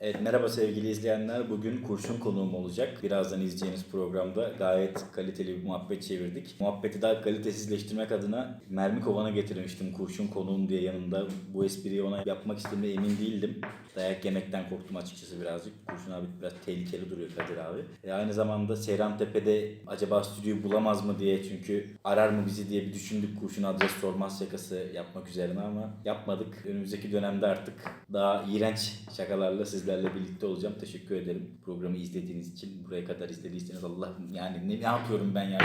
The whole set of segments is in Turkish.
Evet merhaba sevgili izleyenler. Bugün kurşun konuğum olacak. Birazdan izleyeceğiniz programda gayet kaliteli bir muhabbet çevirdik. Muhabbeti daha kalitesizleştirmek adına mermi kovana getirmiştim kurşun konuğum diye yanında. Bu espriyi ona yapmak istediğimde emin değildim. Dayak yemekten korktum açıkçası birazcık. Kurşun abi biraz tehlikeli duruyor Kadir abi. E, aynı zamanda Seyran Tepe'de acaba stüdyoyu bulamaz mı diye çünkü arar mı bizi diye bir düşündük. Kurşun adres sormaz şakası yapmak üzerine ama yapmadık. Önümüzdeki dönemde artık daha iğrenç şakalarla sizlerle birlikte olacağım. Teşekkür ederim programı izlediğiniz için. Buraya kadar izlediyseniz Allah yani ne, ne yapıyorum ben ya?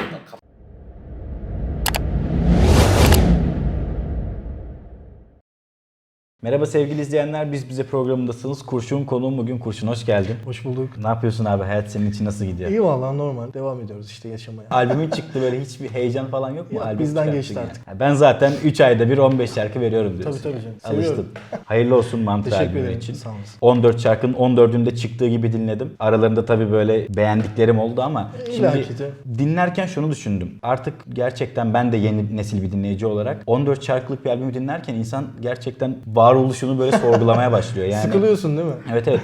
Merhaba sevgili izleyenler. Biz bize programındasınız. Kurşun konuğum bugün Kurşun. Hoş geldin. Hoş bulduk. Ne yapıyorsun abi? Hayat senin için nasıl gidiyor? İyi vallahi normal. Devam ediyoruz işte yaşamaya. Albümün çıktı böyle hiçbir heyecan falan yok mu? Yok, Albüm bizden geçti yani. artık. Ben zaten 3 ayda bir 15 şarkı veriyorum diyorsun. Tabii, tabii yani. canım. Alıştın. Seviyorum. Hayırlı olsun Mantra Teşekkür albümü ederim. için. Sağ olasın. 14 şarkının 14'ünde çıktığı gibi dinledim. Aralarında tabii böyle beğendiklerim oldu ama İlla şimdi de. dinlerken şunu düşündüm. Artık gerçekten ben de yeni nesil bir dinleyici olarak 14 şarkılık bir albümü dinlerken insan gerçekten varoluşunu böyle sorgulamaya başlıyor. Yani Sıkılıyorsun değil mi? Evet evet.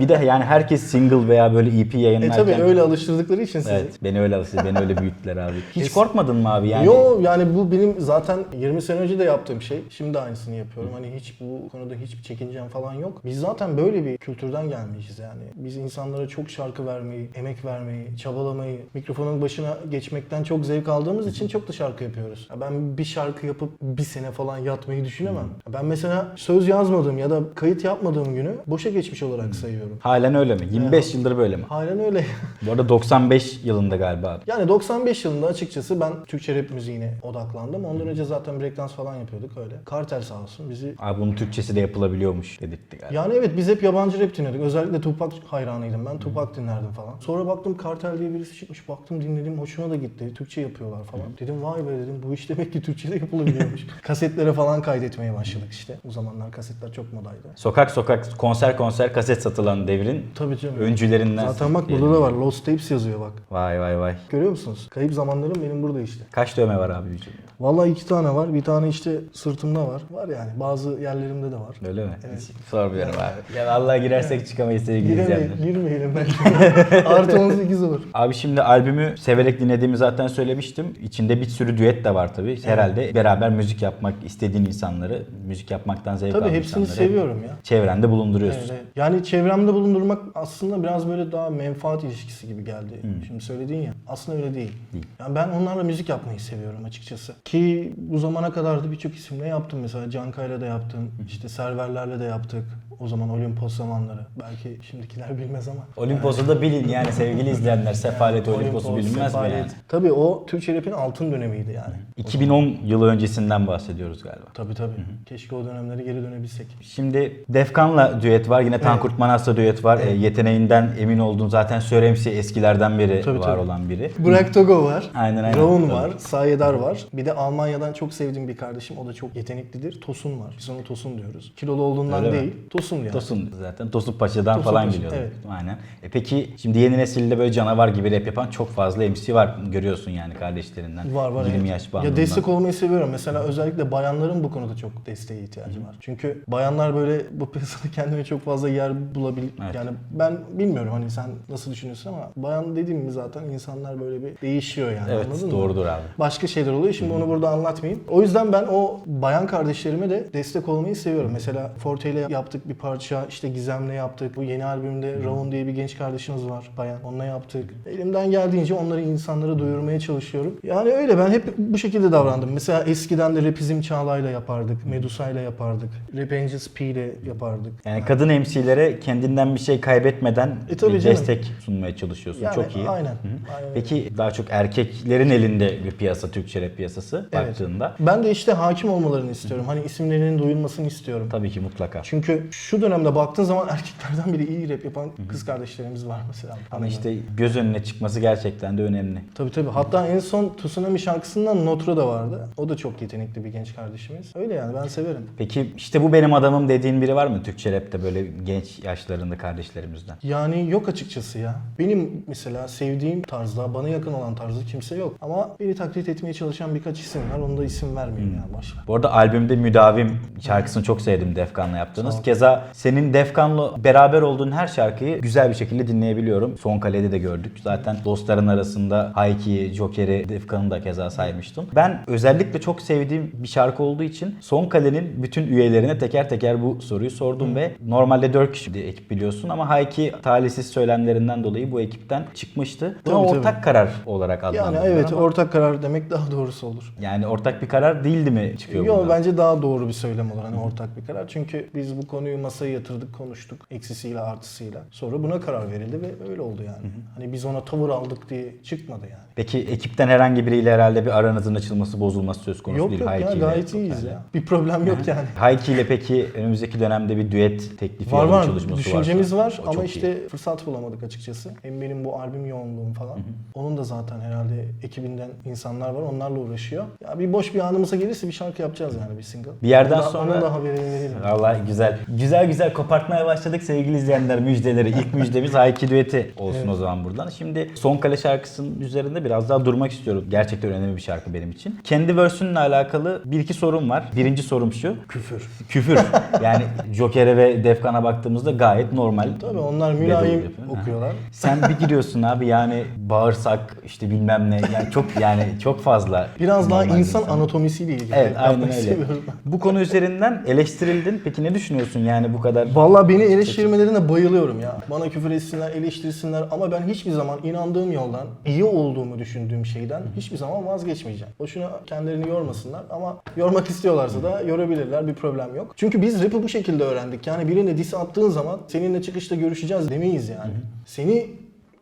Bir de yani herkes single veya böyle EP E yayınlarken tabi öyle alıştırdıkları için sizi. Evet, beni öyle alıştı, beni öyle büyüttüler abi. Hiç korkmadın mı abi yani? Yo yani bu benim zaten 20 sene önce de yaptığım şey. Şimdi aynısını yapıyorum. Hani hiç bu konuda hiçbir çekincem falan yok. Biz zaten böyle bir kültürden gelmişiz yani. Biz insanlara çok şarkı vermeyi, emek vermeyi, çabalamayı, mikrofonun başına geçmekten çok zevk aldığımız için çok da şarkı yapıyoruz. Ya Ben bir şarkı yapıp bir sene falan yatmayı düşünemem. Ben mesela söz yazmadığım ya da kayıt yapmadığım günü boşa geçmiş olarak sayıyorum. Halen öyle mi? 25 yıldır böyle mi? Halen öyle. Bu arada 95 yılında galiba abi. Yani 95 yılında açıkçası ben Türkçe rap müziğine odaklandım. Ondan önce zaten breakdance falan yapıyorduk öyle. Kartel sağ olsun bizi... Abi bunun Türkçesi de yapılabiliyormuş dedirtti galiba. Yani evet biz hep yabancı rap dinliyorduk. Özellikle Tupac hayranıydım ben. Tupac dinlerdim falan. Sonra baktım Kartel diye birisi çıkmış. Baktım dinledim hoşuma da gitti. Türkçe yapıyorlar falan. Dedim vay be dedim bu iş demek ki Türkçe de yapılabiliyormuş. Kasetlere falan kaydetmeye başladık işte. O zamanlar kasetler çok modaydı. Sokak sokak konser konser kaset satılan devrin Tabii canım. öncülerinden. Zaten bak burada da var. Lost Tapes yazıyor bak. Vay vay vay. Görüyor musunuz? Kayıp zamanlarım benim burada işte. Kaç dövme var abi vücudunda? Vallahi iki tane var. Bir tane işte sırtımda var. Var yani. Bazı yerlerimde de var. Öyle mi? Evet. Hiç sormuyorum abi. Ya vallahi girersek çıkamayız sevgili Giremeyelim, izleyenler. girmeyelim belki. Artı 18 olur. Abi şimdi albümü severek dinlediğimi zaten söylemiştim. İçinde bir sürü düet de var tabii. Herhalde beraber müzik yapmak istediğin insanları, müzik yapmaktan zevk Tabii alan hepsini seviyorum ya. Çevrende bulunduruyorsun. Evet, evet. Yani çevremde bulundurmak aslında biraz böyle daha menfaat ilişkisi gibi geldi. Şimdi söylediğin ya. Aslında öyle değil. Değil. Yani ben onlarla müzik yapmayı seviyorum açıkçası. Ki bu zamana kadar da birçok isimle yaptım. Mesela Cankay'la da yaptım. İşte Serverlerle de yaptık. O zaman Olimpos zamanları. Belki şimdikiler bilmez ama. Olimpos'u da bilin yani sevgili izleyenler. Sefalet Olimpos'u Olimpos, bilinmez mi Sefalet. yani? Tabii o Türkçe rap'in altın dönemiydi yani. 2010 yılı öncesinden bahsediyoruz galiba. Tabii tabii. Keşke o dönemlere geri dönebilsek. Şimdi Defkan'la düet var. Yine Tankurt Manas'la düet var. E, yeteneğinden emin olduğun zaten Söremsi eskilerden beri Tabii, var tabii. olan biri. Burak Togo var. Aynen, aynen. Raun var. Sayedar var. Bir de Almanya'dan çok sevdiğim bir kardeşim. O da çok yeteneklidir. Tosun var. Biz ona Tosun diyoruz. Kilolu olduğundan Öyle mi? değil. Tosun yani. Tosun zaten. Tosun Paşa'dan Tosun falan Paşa, geliyordu. evet. Aynen. E peki şimdi yeni nesilde böyle canavar gibi rap yapan çok fazla MC var. Görüyorsun yani kardeşlerinden. Var var. 20 evet. yaş bandından. Ya destek olmayı seviyorum. Mesela özellikle bayanların bu konuda çok desteğe ihtiyacı var. Çünkü bayanlar böyle bu piyasada kendine çok fazla yer bulabilir. Evet. Yani ben bilmiyorum hani sen nasıl düşünüyorsun ama bayan dediğim gibi zaten insanlar böyle bir değişiyor yani. Evet anladın mı? doğrudur abi. başka şeyler oluyor. Şimdi onu burada anlatmayayım. O yüzden ben o bayan kardeşlerime de destek olmayı seviyorum. Mesela Forte ile yaptık bir parça, işte Gizem'le yaptık. Bu yeni albümde Raun diye bir genç kardeşimiz var bayan. Onunla yaptık. Elimden geldiğince onları insanlara duyurmaya çalışıyorum. Yani öyle ben hep bu şekilde davrandım. Mesela eskiden de Rapizm Çağla'yla yapardık. Medusa'yla yapardık. Rap Angels P ile yapardık. Yani kadın MC'lere kendinden bir şey kaybetmeden E tabii bir canım. destek sunmaya çalışıyorsun. Yani çok iyi. aynen. Hı hı. Aynen. Peki daha çok erkeklerin elinde bir piyasa Türkçe rap piyasası Evet. baktığında. Ben de işte hakim olmalarını istiyorum. Hani isimlerinin duyulmasını istiyorum. Tabii ki mutlaka. Çünkü şu dönemde baktığın zaman erkeklerden biri iyi rap yapan kız kardeşlerimiz var mesela. Ama işte göz önüne çıkması gerçekten de önemli. Tabii tabii. Hatta en son Tsunami şarkısından Notro da vardı. O da çok yetenekli bir genç kardeşimiz. Öyle yani ben severim. Peki işte bu benim adamım dediğin biri var mı Türkçe rapte böyle genç yaşlarında kardeşlerimizden? Yani yok açıkçası ya. Benim mesela sevdiğim tarzda, bana yakın olan tarzda kimse yok. Ama beni taklit etmeye çalışan birkaç isim var. Onu da isim vermeyeyim ya boşver. Bu arada albümde Müdavim şarkısını çok sevdim Defkan'la yaptığınız. Keza Mesela senin Defkan'la beraber olduğun her şarkıyı güzel bir şekilde dinleyebiliyorum. Son Kale'de de gördük. Zaten dostların arasında Hayki'yi, Joker'i, Defkan'ı da keza saymıştım. Ben özellikle çok sevdiğim bir şarkı olduğu için Son Kale'nin bütün üyelerine teker teker bu soruyu sordum ve normalde 4 kişi bir ekip biliyorsun ama Hayki talihsiz söylemlerinden dolayı bu ekipten çıkmıştı. Buna Tabii, tabii. ortak karar olarak Yani adlandırıyorlar evet ama ortak karar demek daha doğrusu olur. yani ortak bir karar değildi mi çıkıyor Yok bence daha doğru bir söylem olur hani ortak bir karar. Çünkü biz bu konuyu masaya yatırdık, konuştuk eksisiyle artısıyla. Sonra buna karar verildi ve öyle oldu yani. Hani biz ona tavır aldık diye çıkmadı yani. Peki ekipten herhangi biriyle herhalde bir aranızın açılması, bozulması söz konusu yok değil. yok ya Hayki ile gayet iyiyiz Joker'le. ya. Bir problem yok yani. Hayki ile peki önümüzdeki dönemde bir düet teklifi Var ya var çalışması düşüncemiz var o ama çok iyi. işte fırsat bulamadık açıkçası. Hem benim bu albüm yoğunluğum falan. Onun da zaten herhalde ekibinden insanlar var onlarla uğraşıyor. Ya bir boş bir anımıza gelirse bir şarkı yapacağız yani bir single. Bir yerden Onun da- sonra- Onun da haberini verelim. Vallahi güzel. Güzel güzel kopartmaya başladık sevgili izleyenler müjdeleri. İlk müjdemiz Hayki düeti olsun Evet. o zaman buradan. Şimdi Son Kale şarkısının üzerinde biraz daha durmak istiyorum. Gerçekten önemli bir şarkı benim için. Kendi versiyonunla alakalı bir iki sorum var. Birinci sorum şu. Küfür. Küfür. yani Joker'e ve Defkan'a baktığımızda gayet normal. Tabii onlar mülayim okuyorlar. Sen bir giriyorsun abi yani bağırsak işte bilmem ne yani çok yani çok fazla. Biraz daha insan insan. anatomisiyle ilgili. Evet aynen öyle. Bu konu üzerinden eleştirildin. Peki ne düşünüyorsun yani bu kadar? Vallahi beni eleştirmelerine bayılıyorum ya. Bana küfür etsinler, eleştirsinler ama ben hiçbir zaman inandığım yoldan, iyi olduğumu düşündüğüm şeyden hiçbir zaman vazgeçmeyeceğim. Boşuna kendilerini yormasınlar ama yormak istiyorlarsa da yorabilirler. Bir problem yok. Çünkü biz rap'i bu şekilde öğrendik. Yani birine diss attığın zaman seninle çıkışta görüşeceğiz demeyiz yani. Seni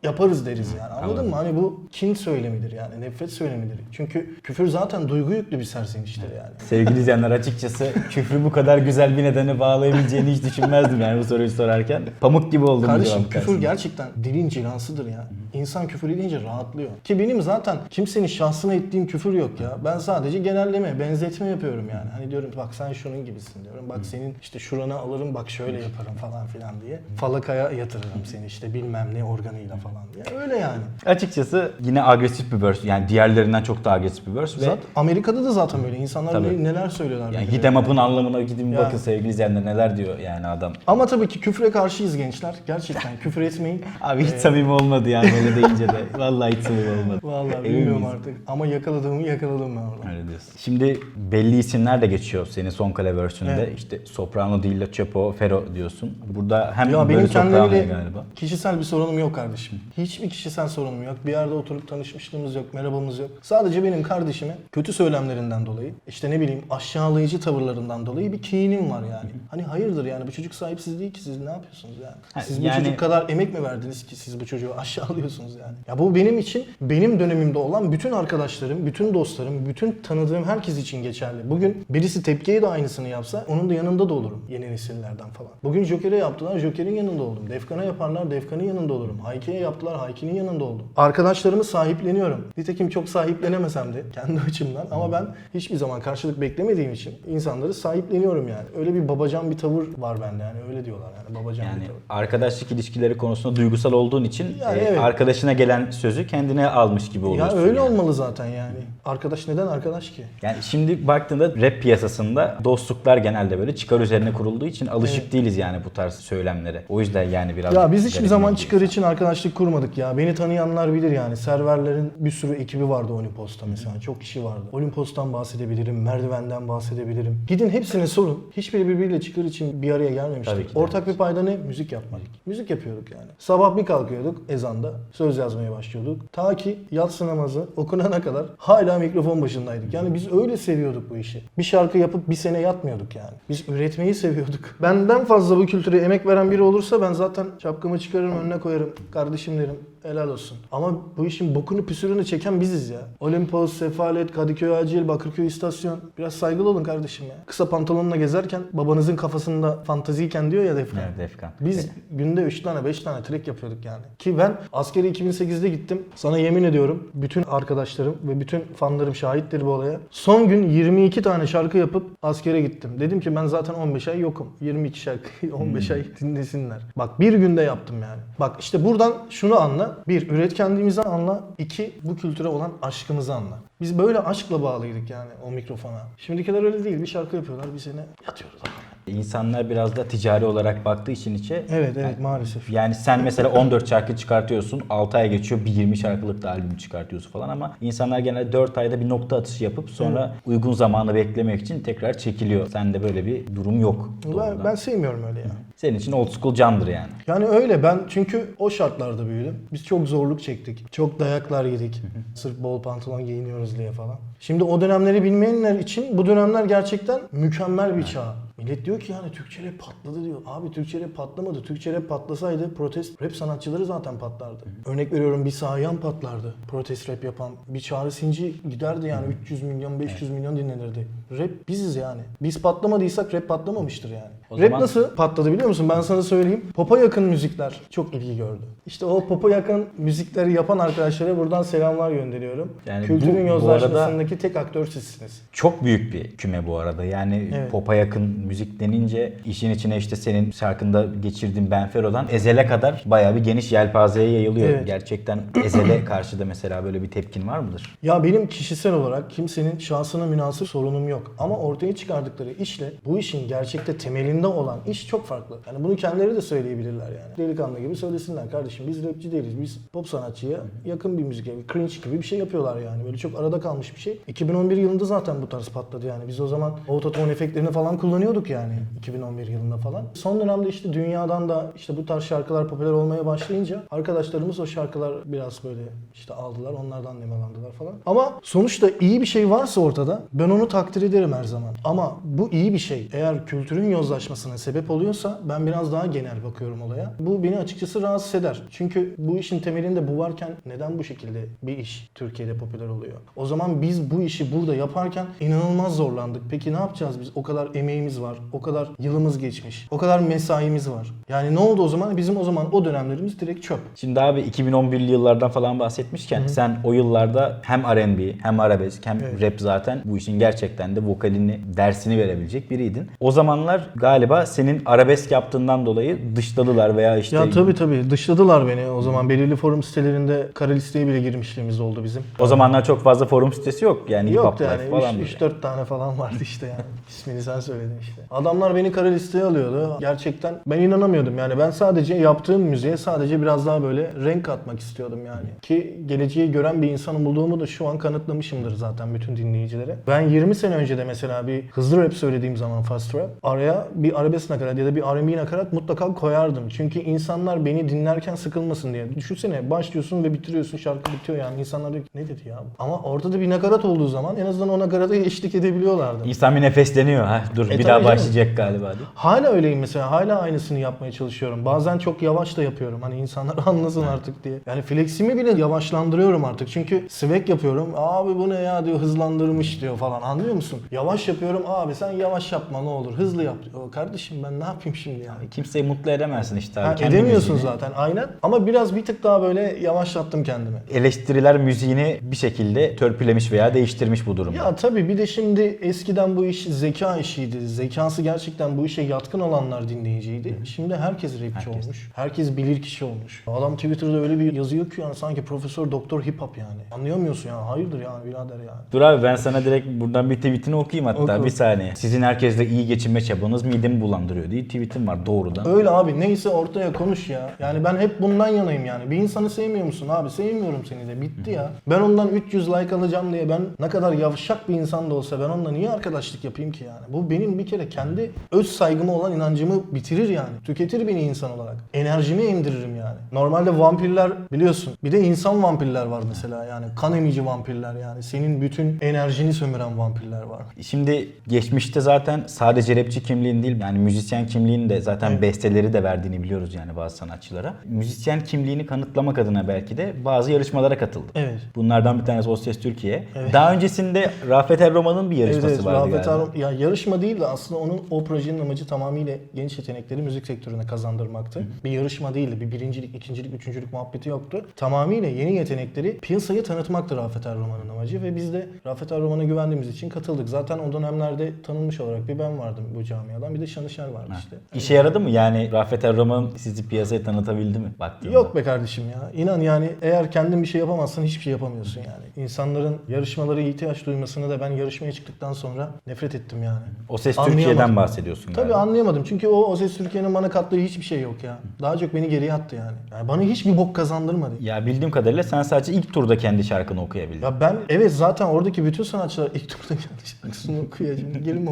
yaparız deriz yani. Anladın mı? Hani bu kin söylemidir yani. Nefret söylemidir. Çünkü küfür zaten duygu yüklü bir serzeniştir yani. Sevgili izleyenler açıkçası küfrü bu kadar güzel bir nedene bağlayabileceğini hiç düşünmezdim yani bu soruyu sorarken. Pamuk gibi oldum Kardeşim cevap küfür karşısında. gerçekten dilin cilansıdır ya. İnsan küfür edince rahatlıyor. Ki benim zaten kimsenin şahsına ettiğim küfür yok ya. Ben sadece genelleme, benzetme yapıyorum yani. Hani diyorum bak sen şunun gibisin diyorum. Bak senin işte şuranı alırım bak şöyle yaparım falan filan diye. Falakaya yatırırım seni işte bilmem ne organıyla falan diye. Öyle yani. Açıkçası yine agresif bir verse yani diğerlerinden çok daha agresif bir verse ve Zaten Amerika'da da zaten böyle. İnsanlar Tabii. ne- neler söylüyorlar. yani hit em up'ın anlamına gidin Yani. bakın sevgili izleyenler neler diyor yani adam. Ama tabii ki küfre karşıyız gençler. Gerçekten küfür etmeyin. Abi hiç Ee, samimi olmadı yani öyle deyince de. Vallahi hiç samimi olmadı. Vallahi bilmiyorum miyiz? artık. Ama yakaladığımı yakaladım ben orada. Öyle diyorsun. Şimdi belli isimler de geçiyor senin son kale versiyonunda. Evet. İşte Soprano değil de Chapo, Fero diyorsun. Burada hem Ya böyle benim soprano kendileriyle galiba. kişisel bir sorunum yok kardeşim. Hiçbir kişisel sorunum yok. Bir yerde oturup tanışmışlığımız yok, merhabamız yok. Sadece benim kardeşime kötü söylemlerinden dolayı, işte ne bileyim aşağılayıcı tavırlarından dolayı bir kinim var yani. Hani hayırdır yani bu çocuk sahipsiz değil ki siz ne yapıyorsunuz yani? Siz bu yani- çocuk kadar emek mi verdiniz ki siz bu çocuğu aşağılıyorsunuz yani? Ya bu benim için, benim dönemimde olan bütün arkadaşlarım, bütün dostlarım, bütün tanıdığım herkes için geçerli. Bugün birisi tepkiye de aynısını yapsa onun da yanında da olurum yeni nesillerden falan. Bugün Joker'e yaptılar, Joker'in yanında oldum. Defkan'a yaparlar, Defkan'ın yanında olurum. Hayki'ye yaptılar, Hayki'nin yanında oldum. Arkadaşlarımı sahipleniyorum. Nitekim çok sahiplenemesem de kendi açımdan ama ben hiçbir zaman karşılık beklemediğim için insanları sahipleniyorum yani. Öyle bir babacan bir tavır var bende yani öyle diyorlar yani babacan Yani bir tavır. arkadaşlık ilişkileri konusunda duygusal olduğun için Yani e, evet. arkadaşına gelen sözü kendine almış gibi Ya oluyorsun. öyle yani. olmalı zaten yani. Arkadaş neden arkadaş ki? Yani şimdi baktığında rap piyasasında dostluklar genelde böyle çıkar üzerine kurulduğu için alışık Evet. değiliz yani bu tarz söylemlere. O yüzden yani biraz Ya biz hiçbir zaman çıkar için arkadaşlık kurmadık ya. Beni tanıyanlar bilir yani. Serverlerin bir sürü ekibi vardı Olimpos'ta mesela. Çok kişi vardı. Olimpos'tan bahsedebilirim, merdivenden bahsedebilirim. Gidin hepsine sorun. Hiçbiri birbiriyle çıkar için bir araya gelmemiştik. Ortak bir payda ne? Müzik yapmak. Müzik yapıyorduk yani. Sabah bir kalkıyorduk ezanda. Söz yazmaya başlıyorduk. Ta ki yatsı namazı okunana kadar hala mikrofon başındaydık. Yani biz öyle seviyorduk bu işi. Bir şarkı yapıp bir sene yatmıyorduk yani. Biz üretmeyi seviyorduk. Benden fazla bu kültüre emek veren biri olursa ben zaten şapkamı çıkarırım önüne koyarım. Kardeşim derim. Helal olsun. Ama bu işin bokunu püsürünü çeken biziz ya. Olimpos, Sefalet, Kadıköy Acil, Bakırköy İstasyon. Biraz saygılı olun kardeşim ya. Kısa pantolonla gezerken babanızın kafasında fantaziyken diyor ya Defne. Evet Defkan. Biz günde 3 tane 5 tane track yapıyorduk yani. Ki ben askeri 2008'de gittim. Sana yemin ediyorum bütün arkadaşlarım ve bütün fanlarım şahittir bu olaya. Son gün 22 tane şarkı yapıp askere gittim. Dedim ki ben zaten 15 ay yokum. 22 şarkı 15 ay dinlesinler. Bak bir günde yaptım yani. Bak işte buradan şunu anla. Bir üretkenliğimizi anla. İki bu kültüre olan aşkımızı anla. Biz böyle aşkla bağlıydık yani o mikrofona. Şimdikiler öyle değil. Bir şarkı yapıyorlar, bir sene yatıyoruz. İnsanlar biraz da ticari olarak baktığı için içe Evet evet maalesef. Yani sen mesela 14 şarkı çıkartıyorsun, 6 ay geçiyor bir 20 şarkılık da albüm çıkartıyorsun falan ama insanlar genelde 4 ayda bir nokta atışı yapıp sonra uygun zamanı beklemek için tekrar çekiliyor. Sende böyle bir durum yok. Ben, doğrudan. ben sevmiyorum öyle ya. Senin için old school candır yani. Yani öyle ben çünkü o şartlarda büyüdüm. Biz çok zorluk çektik. Çok dayaklar yedik. Sırf bol pantolon giyiniyoruz diye falan. Şimdi o dönemleri bilmeyenler için bu dönemler gerçekten mükemmel bir çağ. Millet diyor ki yani Türkçe rap patladı diyor. Abi Türkçe rap patlamadı. Türkçe rap patlasaydı protest rap sanatçıları zaten patlardı. Örnek veriyorum bir Sayan patlardı. Protest rap yapan. Bir Çağrı Sinci giderdi yani 300 milyon 500 milyon dinlenirdi. Rap biziz yani. Biz patlamadıysak rap patlamamıştır yani. O rap zaman- nasıl patladı biliyor musun? Ben sana söyleyeyim. Pop'a yakın müzikler çok ilgi gördü. İşte o pop'a yakın müzikleri yapan arkadaşlara buradan selamlar gönderiyorum. Yani Kültürün bu- bu yozlaşmasındaki tek aktör sizsiniz. Çok büyük bir küme bu arada. Yani Evet. pop'a yakın müzik denince işin içine işte senin şarkında geçirdiğin Benfero'dan Ezel'e kadar bayağı bir geniş yelpazeye yayılıyor. Evet. Gerçekten Ezel'e karşı da mesela böyle bir tepkin var mıdır? Ya benim kişisel olarak kimsenin şahsına münasır sorunum yok. Ama ortaya çıkardıkları işle bu işin gerçekte temelinde olan iş çok farklı. Yani bunu kendileri de söyleyebilirler yani. Delikanlı gibi söylesinler kardeşim biz rapçi değiliz. Biz pop sanatçıya yakın bir müzik evi, cringe gibi bir şey yapıyorlar yani. Böyle çok arada kalmış bir şey. 2011 yılında zaten bu tarz patladı yani. Biz o zaman autotune efektlerini falan kullanıyorduk yani 2011 yılında falan. Son dönemde işte dünyadan da işte bu tarz şarkılar popüler olmaya başlayınca arkadaşlarımız o şarkılar biraz böyle işte aldılar onlardan nemalandılar falan. Ama sonuçta iyi bir şey varsa ortada ben onu takdir ederim her zaman. Ama bu iyi bir şey. Eğer kültürün yozlaşmasına sebep oluyorsa ben biraz daha genel bakıyorum olaya. Bu beni açıkçası rahatsız eder. Çünkü bu işin temelinde bu varken neden bu şekilde bir iş Türkiye'de popüler oluyor? O zaman biz bu işi burada yaparken inanılmaz zorlandık. Peki ne yapacağız biz? O kadar emeğimiz var. O kadar yılımız geçmiş. O kadar mesaimiz var. Yani ne oldu o zaman? Bizim o zaman o dönemlerimiz direkt çöp. Şimdi abi 2011'li yıllardan falan bahsetmişken sen o yıllarda hem R&B hem arabesk hem Evet. rap zaten bu işin gerçekten de vokalini dersini verebilecek biriydin. O zamanlar galiba senin arabesk yaptığından dolayı dışladılar veya işte Ya tabii tabii dışladılar beni. O zaman belirli forum sitelerinde kara listeye bile girmişliğimiz oldu bizim. o zamanlar çok fazla forum sitesi yok yani Yok yani falan böyle. 3-4 tane falan vardı işte yani. İsmini sen söyledin işte. Adamlar beni kara listeye alıyordu. Gerçekten ben inanamıyordum yani. Ben sadece yaptığım müziğe sadece biraz daha böyle renk katmak istiyordum yani. Ki geleceği gören bir insan olduğumu da şu an kanıtlamışımdır zaten bütün dinleyicilere. Ben 20 sene önce de mesela bir hızlı rap söylediğim zaman fast rap araya bir arabesk nakarat ya da bir R&B nakarat mutlaka koyardım. Çünkü insanlar beni dinlerken sıkılmasın diye. Düşünsene başlıyorsun ve bitiriyorsun şarkı bitiyor yani. İnsanlar diyor ki ne dedi ya? bu?" Ama ortada bir nakarat olduğu zaman en azından o nakarata eşlik edebiliyorlardı. İnsan bir nefesleniyor. Ha, dur E, bir tabii daha canım. başlayacak galiba diye. Hala öyleyim mesela. Hala aynısını yapmaya çalışıyorum. Bazen çok yavaş da yapıyorum. Hani insanlar anlasın artık diye. Yani fleximi bile yavaşlandırıyorum artık. Çünkü swag yapıyorum. Abi bu ne ya diyor hızlandırmış diyor falan. Anlıyor musun? Yavaş yapıyorum. Abi sen yavaş yapma ne olur. Hızlı yap. diyor. Kardeşim ben ne yapayım şimdi yani? Kimseyi mutlu edemezsin işte abi. Ha, edemiyorsun müziğini- zaten aynen. Ama biraz bir tık daha böyle yavaşlattım kendimi. Eleştiriler müziğini bir şekilde törpülemiş veya değiştirmiş bu durumda. Ya tabii bir de şimdi eskiden bu iş zeka işiydi. Zekası gerçekten bu işe yatkın olanlar dinleyiciydi. Şimdi herkes rapçi Herkes. olmuş. Herkes bilir kişi olmuş. Adam Twitter'da öyle bir yazıyor ki yani sanki profesör doktor hip hop yani. Anlayamıyorsun ya. Hayırdır yani birader yani. Dur abi ben sana direkt buradan bir tweetini okuyayım hatta Oku. bir saniye. Sizin herkesle iyi geçinme çabanız midemi bulandırıyor diye tweetim var doğrudan. Öyle abi neyse ortaya konuş ya. Yani ben hep bundan yanayım yani. Bir insanı sevmiyor musun abi? Sevmiyorum seni de. Bitti ya. Ben ondan 300 like alacağım diye ben ne kadar yavşak bir insan da olsa ben onunla niye arkadaşlık yapayım ki yani? Bu benim bir kere kendi öz saygıma olan inancımı bitirir yani. Tüketir beni insan olarak. Enerjimi emdiririm yani. Normalde vampirler biliyorsun. Bir de insan vampirler var mesela yani. Kan emici vampirler yani. Senin bütün enerjini sömüren vampirler var. Şimdi geçmişte zaten sadece rapçi kimliğin değil yani müzisyen kimliğini de zaten Evet. besteleri de verdiğini biliyoruz yani bazı sanatçılara. Müzisyen kimliğini kanıtlamak adına belki de bazı yarışmalara katıldı. Evet. Bunlardan bir tanesi O Ses Türkiye. Evet. Daha öncesinde Rafet Erroman'ın bir yarışması evet, evet, vardı Rafet galiba. Ya yarışma değil de aslında onun o projenin amacı tamamıyla genç yetenekleri müzik sektörüne kazandırmaktı. Bir yarışma değildi. Bir birincilik, ikincilik, üçüncülük muhabbeti yoktu. Tamamıyla yeni yetenekleri piyasaya tanıtmaktı Rafet Erroman'ın amacı ve biz de Rafet Erroman'a güvendiğimiz için katıldık. Zaten o dönemlerde tanınmış olarak bir ben vardım bu camiadan. Bir de de Şanışer vardı işte. İşe yaradı mı? Yani Rafet Erroman sizi piyasaya tanıtabildi mi? Baktığında. Yok be kardeşim ya. İnan yani eğer kendin bir şey yapamazsan hiçbir şey yapamıyorsun yani. İnsanların yarışmalara ihtiyaç duymasını da ben yarışmaya çıktıktan sonra nefret ettim yani. O ses. Türkiye'den bahsediyorsun Tabii galiba. anlayamadım. Çünkü o, o ses Türkiye'nin bana kattığı hiçbir şey yok ya. Daha çok beni geriye attı yani. yani bana hiçbir bok kazandırmadı. Ya bildiğim kadarıyla sen sadece ilk turda kendi şarkını okuyabildin. Ya ben evet zaten oradaki bütün sanatçılar ilk turda kendi şarkısını. Şimdi gelin.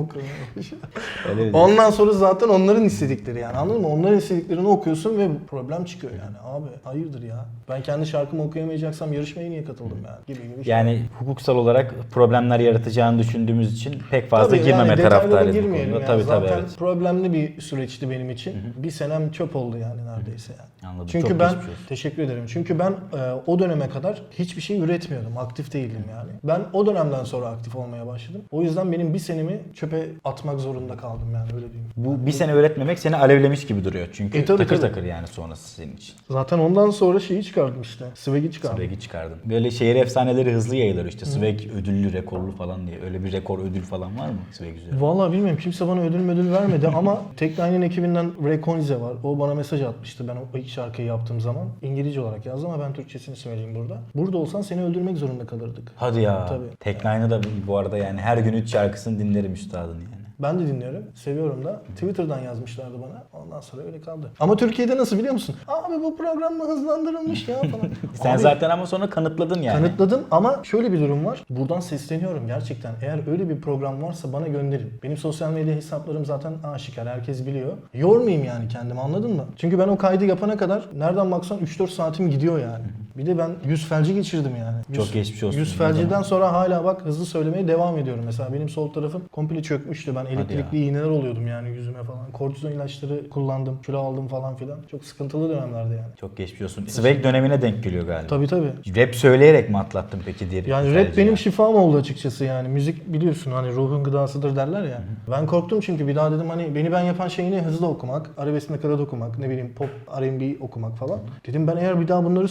Öyle değil. Ondan sonra zaten onların istedikleri yani anladın mı? Onların istediklerini okuyorsun ve problem çıkıyor yani. Abi hayırdır ya. Ben kendi şarkımı okuyamayacaksam yarışmaya niye katıldım yani? Gibi gibi. şey. Yani hukuksal olarak problemler yaratacağını düşündüğümüz için pek fazla Tabii girmeme yani detaylara taraftarıyız bu girmeyelim konuda. yani. Tabii tabii Zaten evet. problemli bir süreçti benim için. Bir senem çöp oldu yani neredeyse yani. Anladım. Çünkü Çok ben geçmiş olsun. teşekkür ederim. Çünkü ben e, o döneme kadar hiçbir şey üretmiyordum. Aktif değildim yani. Ben o dönemden sonra aktif olmaya başladım. O yüzden benim bir senemi çöpe atmak zorunda kaldım yani öyle diyeyim. Bu bir sene öğretmemek seni alevlemiş gibi duruyor. Çünkü E, tabii, takır tabii. takır yani sonrası senin için. Zaten ondan sonra şeyi çıkardım işte. Swag'i çıkardım. Swag'i çıkardın. Böyle şehir efsaneleri hızlı yayılır işte. Swag ödüllü, rekorlu falan diye. Öyle bir rekor ödül falan var mı Swag üzerinde? Vallahi bilmiyorum kimse bana ödül ödül vermedi ama Teknine'in ekibinden Ray Konize var. O bana mesaj atmıştı ben o ilk şarkıyı yaptığım zaman. İngilizce olarak yazdı ama ben Türkçesini söyleyeyim burada. Burada olsan seni öldürmek zorunda kalırdık. Hadi ya. Tabii. Teknine'ı da bu arada yani her gün üç şarkısını dinlerim üstadın yani. Ben de dinliyorum. Seviyorum da. Twitter'dan yazmışlardı bana. Ondan sonra öyle kaldı. Ama Türkiye'de nasıl biliyor musun? Abi bu program mı hızlandırılmış ya falan. Sen Abi, zaten ama sonra kanıtladın yani. Kanıtladım ama şöyle bir durum var. Buradan sesleniyorum gerçekten. Eğer öyle bir program varsa bana gönderin. Benim sosyal medya hesaplarım zaten aşikar. Herkes biliyor. Yormayayım yani kendimi anladın mı? Çünkü ben o kaydı yapana kadar nereden baksan 3-4 saatim gidiyor yani. Bir de ben yüz felci geçirdim yani. Yüz, Çok geçmiş olsun. Yüz felciden sonra hala bak hızlı söylemeye devam ediyorum. Mesela benim sol tarafım komple çökmüştü. Ben elektrikli iğneler oluyordum yani yüzüme falan. Kortizon ilaçları kullandım. Kilo aldım falan filan. Çok sıkıntılı dönemlerde yani. Çok geçmiş olsun. Swag dönemine denk geliyor galiba. Tabii tabii. Rap söyleyerek mi atlattın peki diğer Yani rap benim yani? şifam oldu açıkçası yani. Müzik biliyorsun hani ruhun gıdasıdır derler ya. Ben korktum çünkü bir daha dedim hani beni ben yapan şey ne? Hızlı okumak, arabesk nakarat okumak, ne bileyim pop, R&B okumak falan. Dedim ben eğer bir daha bunları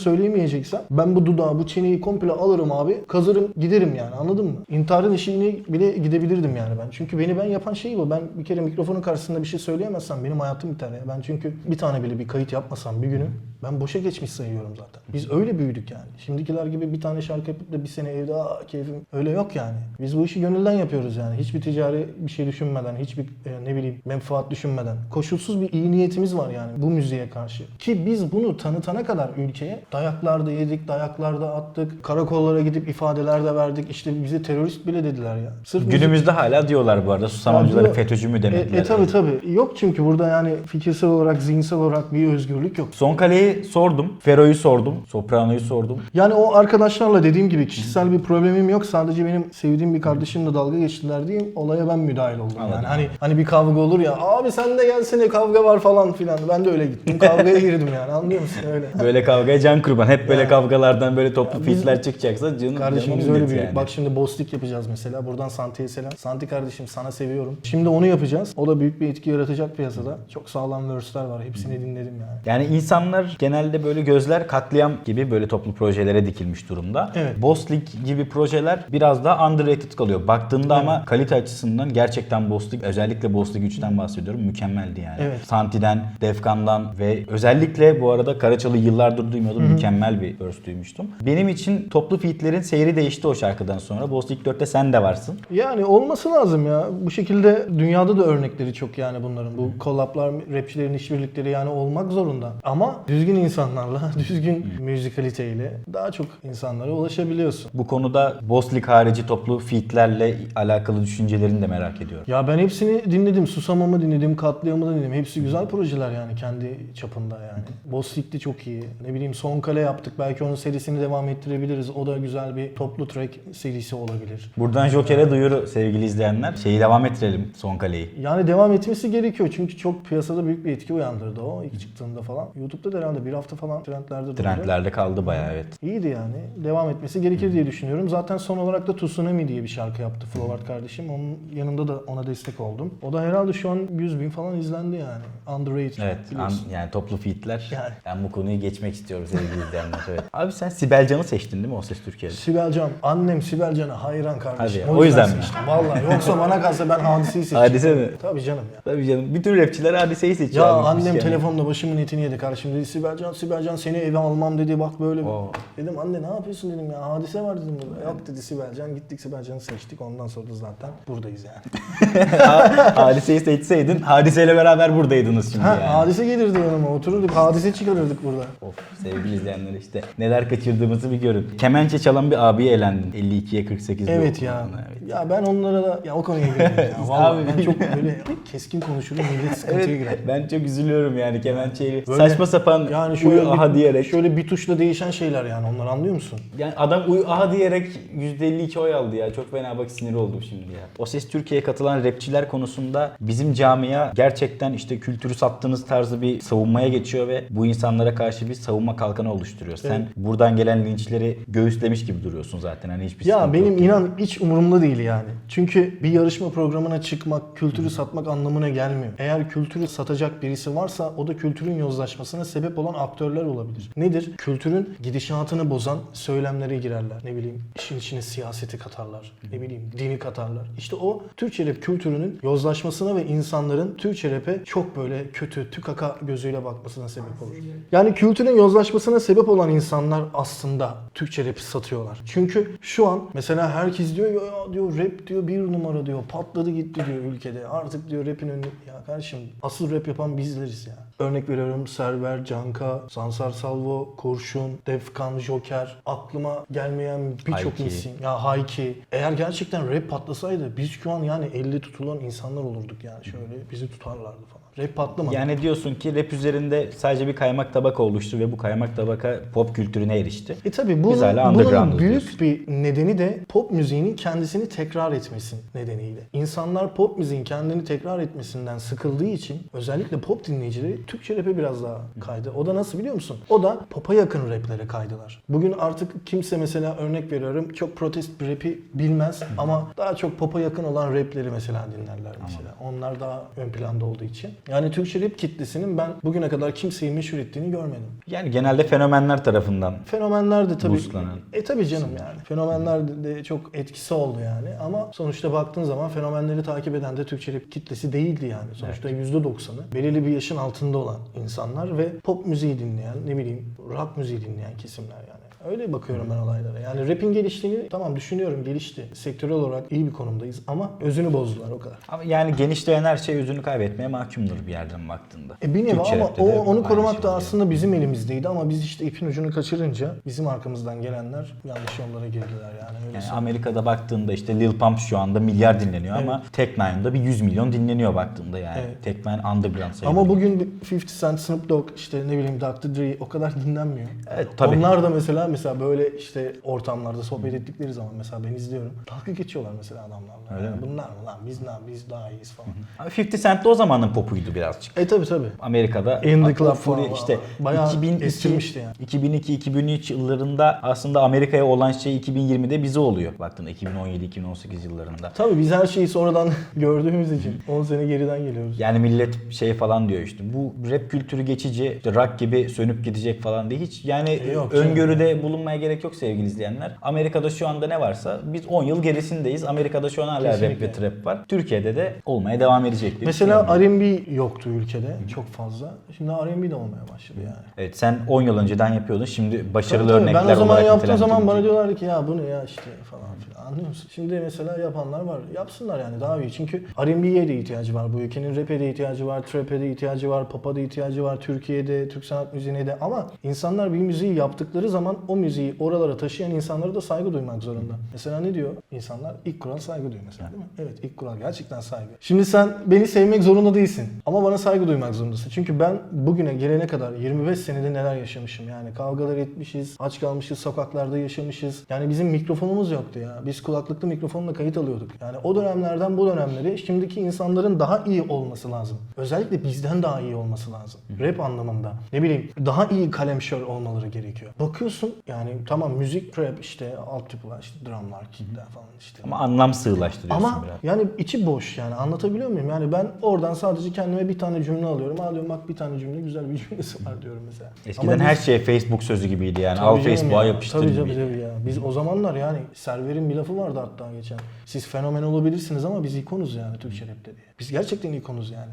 söyleyemeyeceksem ben bu dudağı, bu çeneyi komple alırım abi. Kazırım, giderim yani anladın mı? İntiharın eşiğine bile gidebilirdim yani ben. Çünkü beni ben yapan şey bu. Ben bir kere mikrofonun karşısında bir şey söyleyemezsem benim hayatım biter ya. Ben çünkü bir tane bile bir kayıt yapmasam bir günü ben boşa geçmiş sayıyorum zaten. Biz öyle büyüdük yani. Şimdikiler gibi bir tane şarkı yapıp da bir sene evde aa keyfim öyle yok yani. Biz bu işi gönülden yapıyoruz yani. Hiçbir ticari bir şey düşünmeden, hiçbir e, ne bileyim menfaat düşünmeden. Koşulsuz bir iyi niyetimiz var yani bu müziğe karşı. Ki biz bunu tanıtana kadar ülkeye dayaklarda yedik, dayaklarda attık. Karakollara gidip ifadeler de verdik. İşte bize terörist bile dediler ya. Sırf müzik- Günümüzde hala diyorlar bu arada susamamcıları Ya diyor- FETÖ'cü mü E, demediler. e tabi tabi. Yok çünkü burada yani fikirsel olarak, zihinsel olarak bir özgürlük yok. Son kaleyi sordum. Fero'yu sordum. Soprano'yu sordum. Yani o arkadaşlarla dediğim gibi kişisel bir problemim yok. Sadece benim sevdiğim bir kardeşimle dalga geçtiler diye olaya ben müdahil oldum. Anladım. Yani hani hani bir kavga olur ya abi sen de gelsene kavga var falan filan. Ben de öyle gittim. Kavgaya girdim yani anlıyor musun öyle. Böyle kavgaya can kurban. Hep böyle Yani. kavgalardan böyle toplu Ya biz- fitler çıkacaksa canım Kardeşim canım biz öyle bir yani. bak şimdi bosslik yapacağız mesela. Buradan Santi'ye selam. Santi kardeşim sana seviyorum. Şimdi onu yapacağız. O da büyük bir etki yaratacak piyasada. Çok sağlam verse'ler var. Hepsini dinledim yani. Yani insanlar genelde böyle gözler katliam gibi böyle toplu projelere dikilmiş durumda. Evet. Boss League gibi projeler biraz daha underrated kalıyor. Baktığında ama kalite açısından gerçekten Boss League, özellikle Boss League 3'ten bahsediyorum. Mükemmeldi yani. Evet. Santi'den, Defkan'dan ve özellikle bu arada Karaçalı yıllardır duymuyordum. Mükemmel bir verse duymuştum. Benim için toplu featlerin seyri değişti o şarkıdan sonra. Boss League 4'te sen de varsın. Yani olması lazım ya. Bu şekilde dünyada da örnekleri çok yani bunların. Bu collablar, rapçilerin işbirlikleri yani olmak zorunda. Ama düzgün insanlarla, düzgün müzikaliteyle daha çok insanlara ulaşabiliyorsun. Bu konuda League harici toplu featlerle alakalı düşüncelerini de merak ediyorum. Ya ben hepsini dinledim. Susamam'ı dinledim, Katliam'ı da dinledim. Hepsi güzel projeler yani kendi çapında yani. League de çok iyi. Ne bileyim Son Kale yaptık. Belki onun serisini devam ettirebiliriz. O da güzel bir toplu track serisi olabilir. Buradan Joker'e duyuru sevgili izleyenler. Şeyi devam ettirelim son kaleyi. Yani devam etmesi gerekiyor çünkü çok piyasada büyük bir etki uyandırdı o ilk çıktığında falan. YouTube'da da herhalde kaldı. Bir hafta falan trendlerde durdu. Trendlerde kaldı bayağı evet. İyiydi yani. Devam etmesi gerekir diye düşünüyorum. Zaten son olarak da Tsunami diye bir şarkı yaptı Flowart kardeşim. Onun yanında da ona destek oldum. O da herhalde şu an 100 bin falan izlendi yani. Underrated. Evet an, biliyorsun. yani toplu featler. Yani. Ben bu konuyu geçmek istiyorum sevgili izleyenler. Evet. Abi sen Sibel Can'ı seçtin değil mi O Ses Türkiye'de? Sibel Can. Annem Sibel Can'a hayran kardeşim. Hadi ya, o yüzden mi? seçtim. Vallahi. Yoksa bana kalsa ben hadiseyi seçeceğim. Hadise mi? Tabii canım ya. Tabii canım. Bütün rapçiler hadiseyi seçiyor. Ya abi. annem Yani. telefonla başımın etini yedi kardeşim dedi Sibel Can, Sibel Can seni eve almam dedi bak böyle. Oo. Dedim anne ne yapıyorsun dedim ya hadise var dedim burada. Yok dedi Sibel Can gittik Sibel Can'ı seçtik ondan sonra da zaten buradayız yani. Ha- Hadiseyi seçseydin hadiseyle beraber buradaydınız şimdi Ha, yani. hadise gelirdi yanıma otururduk hadise çıkarırdık burada. Of sevgili izleyenler işte neler kaçırdığımızı bir görün. Kemençe çalan bir abiye elendin 52'ye 48 bir Evet ya. okulda, Evet. Ya ben onlara da ya o konuya girmeyeyim ya. Vallahi ben çok böyle keskin konuşurum millet sıkıntıya girer. Evet, ben çok üzülüyorum yani kemençeyle Böyle- saçma sapan Yani şöyle uyu aha diyerek. şöyle bir tuşla değişen şeyler yani onları anlıyor musun? Yani adam uyu aha diyerek %52 oy aldı ya. Çok fena bak sinir oldum şimdi ya. O Ses Türkiye'ye katılan rapçiler konusunda bizim camia gerçekten işte kültürü sattığınız tarzı bir savunmaya geçiyor ve bu insanlara karşı bir savunma kalkanı oluşturuyor. Sen Evet. buradan gelen linçleri göğüslemiş gibi duruyorsun zaten. Hani hiçbir Ya benim yok. inan hiç umurumda değil yani. Çünkü bir yarışma programına çıkmak, kültürü satmak anlamına gelmiyor. Eğer kültürü satacak birisi varsa o da kültürün yozlaşmasına sebep olan aktörler olabilir. Nedir? Kültürün gidişatını bozan söylemlere girerler. Ne bileyim işin içine siyaseti katarlar. Ne bileyim dini katarlar. İşte o Türkçe rap kültürünün yozlaşmasına ve insanların Türkçe rap'e çok böyle kötü, tükaka gözüyle bakmasına sebep olur. Yani kültürün yozlaşmasına sebep olan insanlar aslında Türkçe rap'i satıyorlar. Çünkü şu an mesela herkes diyor ya diyor rap diyor bir numara diyor patladı gitti diyor ülkede. Artık diyor rap'in önü ya kardeşim asıl rap yapan bizleriz ya. Örnek veriyorum Server, Canka, Sansar Salvo, Kurşun, Defkan, Joker. Aklıma gelmeyen birçok Hayki. isim. Ya Hayki. Eğer gerçekten rap patlasaydı biz şu an yani elle tutulan insanlar olurduk yani şöyle bizi tutarlardı falan. Rap patlamadı. Yani diyorsun ki rap üzerinde sadece bir kaymak tabaka oluştu ve bu kaymak tabaka pop kültürüne erişti. E tabi bunun, bunun büyük bir nedeni de pop müziğinin kendisini tekrar etmesi nedeniyle. İnsanlar pop müziğin kendini tekrar etmesinden sıkıldığı için özellikle pop dinleyicileri Türkçe rap'e biraz daha kaydı. O da nasıl biliyor musun? O da pop'a yakın raplere kaydılar. Bugün artık kimse mesela örnek veriyorum çok protest rap'i bilmez ama daha çok pop'a yakın olan rapleri mesela dinlerler mesela. Onlar daha ön planda olduğu için. Yani Türkçe rap kitlesinin ben bugüne kadar kimseyi meşhur ettiğini görmedim. Yani genelde fenomenler tarafından Fenomenler de tabii. Boostlanan. E tabii canım yani. Fenomenler de- çok etkisi oldu yani. Ama sonuçta baktığın zaman fenomenleri takip eden de Türkçe rap kitlesi değildi yani. Sonuçta %90'ı belirli bir yaşın altında olan insanlar ve pop müziği dinleyen, ne bileyim rock müziği dinleyen kesimler yani. Öyle bakıyorum ben olaylara. Yani rap'in geliştiğini tamam düşünüyorum gelişti. Sektörel olarak iyi bir konumdayız ama özünü bozdular o kadar. Ama yani genişleyen her şey özünü kaybetmeye mahkumdur bir yerden baktığında. E bir nevi Türkçe ama o, onu korumak şey da aslında bizim elimizdeydi ama biz işte ipin ucunu kaçırınca bizim arkamızdan gelenler yanlış yollara girdiler yani öyle Yani. Amerika'da baktığında işte Lil Pump şu anda milyar dinleniyor ama Tek Nine'da bir 100 milyon dinleniyor baktığında yani. Evet. Tek Nine underground sayılır. Ama bugün 50 Cent, Snoop Dogg, işte ne bileyim Dr. Dre o kadar dinlenmiyor. Evet, tabii. Onlar da mesela mesela böyle işte ortamlarda sohbet ettikleri zaman mesela ben izliyorum. Dalga geçiyorlar mesela adamlarla. Öyle Yani mi? Bunlar mı lan biz ne biz daha iyiyiz falan. Ama 50 Cent de o zamanın popuydu birazcık. E tabi tabi. Amerika'da In the Club falan işte bayağı 2002 estirmişti yani. 2002-2003 yıllarında aslında Amerika'ya olan şey 2020'de bize oluyor. Baktığında 2017-2018 yıllarında. Tabii biz her şeyi sonradan gördüğümüz için 10 sene geriden geliyoruz. Yani millet şey falan diyor işte bu rap kültürü geçici işte rock gibi sönüp gidecek falan diye hiç yani E yok canım. Bulunmaya gerek yok sevgili izleyenler. Amerika'da şu anda ne varsa biz 10 yıl gerisindeyiz. Amerika'da şu an hala rap ve trap var. Türkiye'de de olmaya devam edecek. diye Mesela düşünüyorum. R&B yoktu ülkede çok fazla. Şimdi R&B de olmaya başladı yani. Evet sen 10 yıl önceden yapıyordun. Şimdi başarılı Tabii tabii. örnekler Ben o zaman olarak yaptığım zaman bana diyorlardı ki ya bu ne ya işte falan filan. Anlıyor musun? Şimdi mesela yapanlar var. Yapsınlar yani daha iyi. Çünkü R&B'ye de ihtiyacı var bu ülkenin. Rap'e de ihtiyacı var, trap'e de ihtiyacı var, pop'a da ihtiyacı var, Türkiye'de, Türk sanat müziğine de. Ama insanlar bir müziği yaptıkları zaman o müziği oralara taşıyan insanlara da saygı duymak zorunda. Mesela ne diyor insanlar? İlk kural saygı duyuyor mesela değil mi? Evet ilk kural gerçekten saygı. Şimdi sen beni sevmek zorunda değilsin. Ama bana saygı duymak zorundasın. Çünkü ben bugüne gelene kadar 25 senede neler yaşamışım. Yani kavgalar etmişiz, aç kalmışız, sokaklarda yaşamışız. Yani bizim mikrofonumuz yoktu ya. Biz biz kulaklıklı mikrofonla kayıt alıyorduk. Yani o dönemlerden bu dönemlere şimdiki insanların daha iyi olması lazım. Özellikle bizden daha iyi olması lazım. Rap anlamında. Ne bileyim daha iyi kalemşör olmaları gerekiyor. Bakıyorsun yani tamam müzik, rap işte altyapılar, işte drumlar, kickler falan işte. Ama anlam sığlaştırıyorsun Ama biraz. yani içi boş yani anlatabiliyor muyum? Yani ben oradan sadece kendime bir tane cümle alıyorum. Aa diyorum bak bir tane cümle güzel bir cümlesi var diyorum mesela. Eskiden Ama her biz- şey Facebook sözü gibiydi yani. Al Facebook'a ya. yapıştır Tabii gibi. tabii tabii ya. Biz o zamanlar yani Server'in bir lafı vardı hatta geçen. Siz fenomen olabilirsiniz ama biz ikonuz yani Türkçe rapte diye. Biz gerçekten ikonuz yani.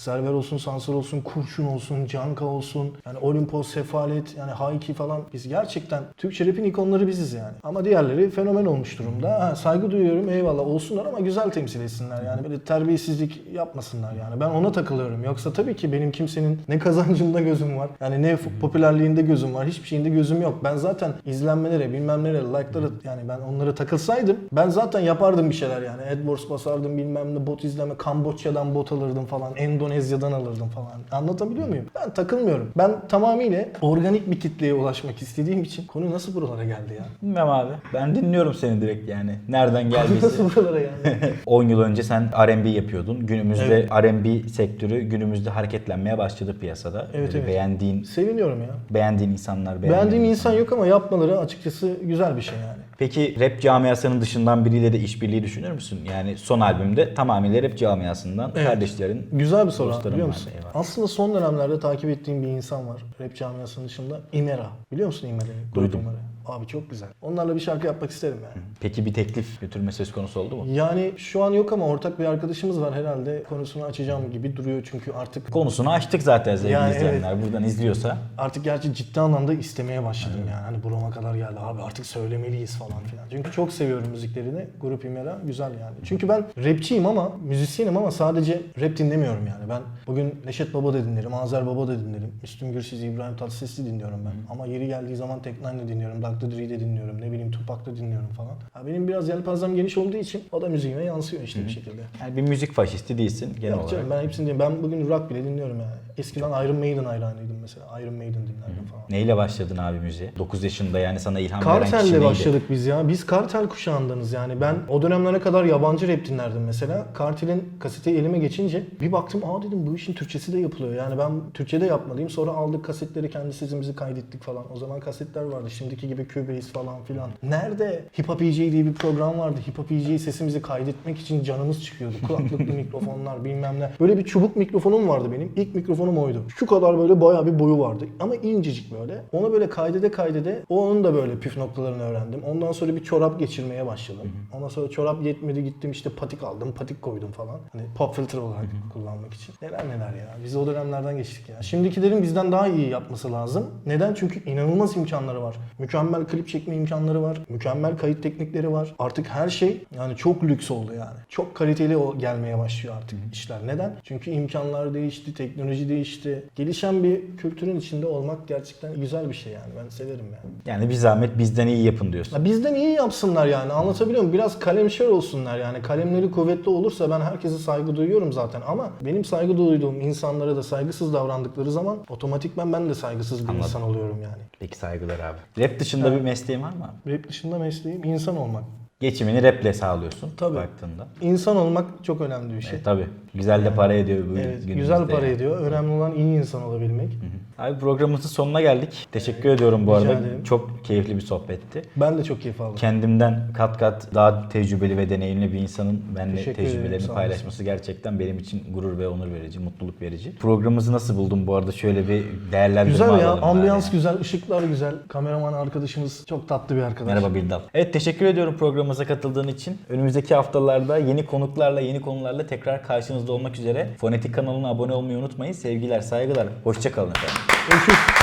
Server olsun, Sansır olsun, Kurşun olsun, Canka olsun, yani Olimpos, Sefalet, yani Hayki falan biz gerçekten Türkçe rap'in ikonları biziz yani. Ama diğerleri fenomen olmuş durumda. Ha, saygı duyuyorum eyvallah olsunlar ama güzel temsil etsinler yani. Böyle terbiyesizlik yapmasınlar yani. Ben ona takılıyorum. Yoksa tabii ki benim kimsenin ne kazancında gözüm var. Yani ne popülerliğinde gözüm var. Hiçbir şeyinde gözüm yok. Ben zaten izlenmelere, bilmem nelere, like'lara yani ben onlara takılsaydım ben zaten yapardım bir şeyler yani. AdWords basardım bilmem ne bot izleme, Kamboçya'dan bot alırdım falan, Endonezya'dan alırdım falan. Anlatabiliyor muyum? Ben takılmıyorum. Ben tamamıyla organik bir kitleye ulaşmak istediğim için konu nasıl buralara geldi ya? Bilmem abi. Ben dinliyorum seni direkt yani. Nereden geldiyse. nasıl buralara geldi? 10 yıl önce sen R&B yapıyordun. Günümüzde R&B sektörü günümüzde hareketlenmeye başladı piyasada. Evet, Böyle evet. Beğendiğin Seviniyorum ya. beğendiğin insanlar, beğendiğin Beğendiğim insan yok ama yapmaları açıkçası güzel bir şey yani. Peki rap camiasının dışından biriyle de işbirliği düşünür müsün? Yani son albümde tamamıyla rap camiasından Evet. kardeşlerin Güzel bir soru biliyor musun? Aslında son dönemlerde takip ettiğim bir insan var rap camiasının dışında. Imera. Biliyor musun Imera'yı? Duydum. Imera. Abi çok güzel. Onlarla bir şarkı yapmak isterim yani. Peki bir teklif götürme söz konusu oldu mu? Yani şu an yok ama ortak bir arkadaşımız var herhalde konusunu açacağım gibi duruyor çünkü artık Konusunu açtık zaten sevgili Yani izleyenler. Buradan izliyorsa. artık gerçi ciddi anlamda istemeye başladım yani. Hani burama kadar geldi abi artık söylemeliyiz falan filan. Çünkü çok seviyorum müziklerini. Grup Imera güzel yani. Çünkü ben rapçiyim ama müzisyenim ama sadece rap dinlemiyorum yani. Ben bugün Neşet Baba da dinlerim, Azer Baba da dinlerim. Müslüm Gürses, İbrahim Tatlıses'i dinliyorum ben. Ama yeri geldiği zaman Tek Nine'de dinliyorum, Dr. Dre'de dinliyorum, ne bileyim Tupac'da dinliyorum falan. Ha benim biraz yelpazem geniş olduğu için o da müziğime yansıyor işte bir şekilde. Yani bir müzik faşisti değilsin genel Yok olarak. canım ben hepsini dinliyorum. Ben bugün rock bile dinliyorum yani. Eskiden Iron Maiden hayranıydım mesela. Iron Maiden dinlerdim falan. Neyle başladın abi müziğe? 9 yaşında yani sana ilham veren kişi Kartel'le neydi? başladık biz ya. Biz Kartel kuşağındanız yani. Ben o dönemlere kadar yabancı rap dinlerdim mesela. Kartel'in kaseteyi elime geçince bir baktım aa dedim bu işin Türkçesi de yapılıyor. Yani ben Türkçe'de yapmalıyım. Sonra aldık kasetleri kendi sesimizi kaydettik falan. O zaman kasetler vardı. Şimdiki gibi Cubase falan filan. Nerede? Hip Hop EJ diye bir program vardı. Hip Hop EJ sesimizi kaydetmek için canımız çıkıyordu. Kulaklıklı mikrofonlar bilmem ne. Böyle bir çubuk mikrofonum vardı benim. İlk mikrofonum oydu. Şu kadar böyle bayağı bir boyu vardı. Ama incecik böyle. Onu böyle kaydede kaydede onun da böyle püf noktalarını öğrendim. Ondan sonra bir çorap geçirmeye başladım. Ondan sonra çorap yetmedi gittim işte patik aldım. Patik koydum falan. Hani pop filter olarak kullanmak için. Neler neler ya. Biz o dönemlerden geçtik ya. Şimdikilerin bizden daha iyi yapması lazım. Neden? Çünkü inanılmaz imkanları var. Mükemmel klip çekme imkanları var. Mükemmel kayıt teknikleri var. Artık her şey yani çok lüks oldu yani. Çok kaliteli o- gelmeye başlıyor artık işler. Neden? Çünkü imkanlar değişti, teknoloji değişti. Gelişen bir kültürün içinde olmak gerçekten güzel bir şey yani. Ben severim yani. Yani bir zahmet bizden iyi yapın diyorsun. Ya bizden iyi yapsınlar yani anlatabiliyor muyum? Biraz kalemşer olsunlar yani. Kalemleri kuvvetli olursa ben herkese saygı duyuyorum zaten ama benim saygı duyduğum insanlara da saygısız davrandıkları zaman otomatikman ben de saygısız bir Anladım. insan oluyorum yani. Peki saygılar abi. Rap dışında bir mesleğin var mı? abi? Rap dışında mesleğim insan olmak. Geçimini raple sağlıyorsun Tabii. baktığında. İnsan olmak çok önemli bir şey. E, tabii. Güzel de para ediyor bu Evet, güzel para yani. ediyor. Önemli olan iyi insan olabilmek. Abi programımızın sonuna geldik. Teşekkür ediyorum bu arada. ederim. Çok keyifli bir sohbetti. Ben de çok keyif aldım. Kendimden kat kat daha tecrübeli ve deneyimli bir insanın benimle Teşekkür tecrübelerini paylaşması gerçekten benim için gurur ve onur verici, mutluluk verici. Programımızı nasıl buldun bu arada? Şöyle bir değerlendirme Güzel ya, alalım ambiyans bari. güzel, ışıklar güzel. Kameraman arkadaşımız çok tatlı bir arkadaş. Merhaba Bildal. Evet teşekkür ediyorum programımıza katıldığın için. Önümüzdeki haftalarda yeni konuklarla, yeni konularla tekrar karşınızda olmak üzere. Fonetik kanalına abone olmayı unutmayın. Sevgiler, saygılar. Hoşçakalın efendim. Görüşürüz.